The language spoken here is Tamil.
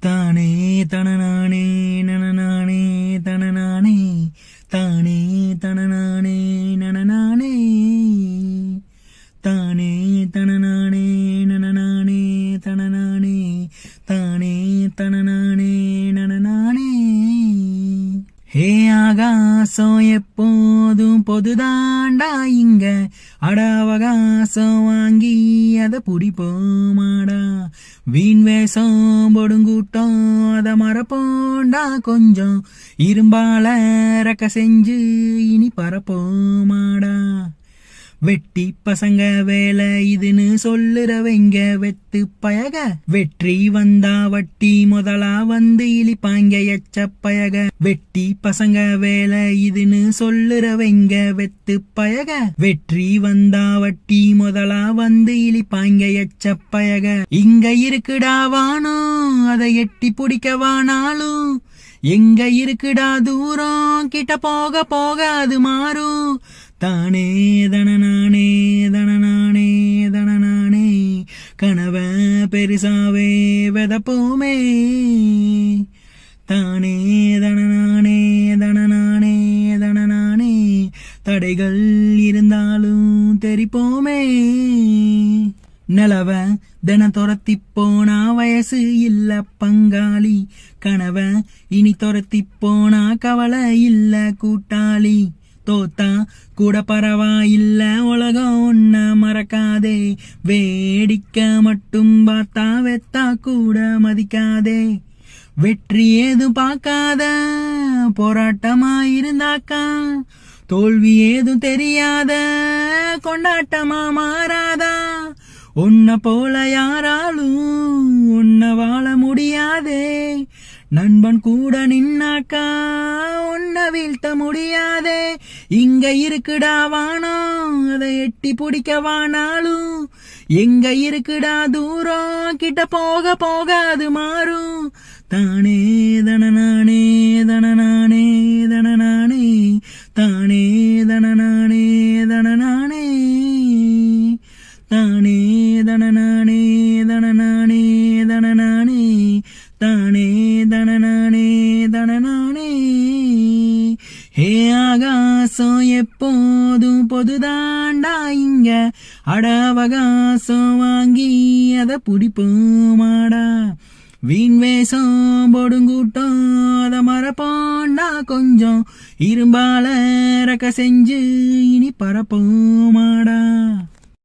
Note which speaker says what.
Speaker 1: தானே தனநானே நனநானே தனநானே தானே தனநானே நனநானே தானே தனநானே நனநானே தனநானே தானே தனநானே நனநானே. ஹே ஆகாசம் எப்போதும் பொதுதாண்டா இங்க. அட அவகாசம் வாங்கி அதை புடிப்போமாடா. வீண் வேஷம் பொடுங்கூட்டம் அத மறப்போண்டா கொஞ்சம். இரும்பால ரக்க செஞ்சு இனி பரப்போமா? வெட்டி பசங்க வேலை இதுன்னு சொல்லுறவங்க வெத்து பயக? வெற்றி வந்தா வட்டி முதலா வந்து இழிப்பாங்க எச்ச பயக. வெட்டி பசங்க வேலை இதுன்னு சொல்லுறவங்க வெத்து பயக? வெற்றி வந்தா வட்டி முதலா வந்து இழிப்பாங்க எச்ச பயக. இங்க இருக்குடா வானோ அதை எட்டி பிடிக்க வானாலும் எங்க இருக்குடா தூரம் கிட்ட போக போக அது மாறும். தானே தனநானே தனநானே தனநானே கனவ பெரிசாவே வெதப்போமே. தானே தனநானே தனநானே தனநானே தடைகள் இருந்தாலும் தெரிப்போமே. நிலவ தின துரத்தி போனா வயசு இல்ல பங்காளி. கனவ இனி துரத்தி போனா கவலை இல்ல கூட்டாளி. தோத்தா கூட பரவாயில்ல உலகம் ஒன்ன மறக்காதே. வேடிக்க மட்டும் பார்த்தா வெத்தா கூட மதிக்காதே. வெற்றி ஏதும் பார்க்காத போராட்டமா இருந்தாக்கா தோல்வி ஏதும் தெரியாத கொண்டாட்டமா மாறாதா. உன்ன போல யாராலும் உன்ன வாழ முடியாதே. நண்பன் கூட நின்னாக்கா உன்னை வீழ்த்த முடியாதே. இங்க இருக்குடா வானம் அதை எட்டி பிடிக்க வானாலும் எங்க இருக்குடா தூரம் கிட்ட போக போக அது மாறும் தானே தனநானே தனநானே ஹே ஆகாசம் எப்போதும் பொதுதாண்டா இங்க. அட அவகாசம் வாங்கி அத புடிப்போமாடா. வீண் வேஷம் பொடுங்கூட்டம் அத மறப்போண்டா கொஞ்சம். இரும்பால ரக்க செஞ்சு இனி பரப்போமாடா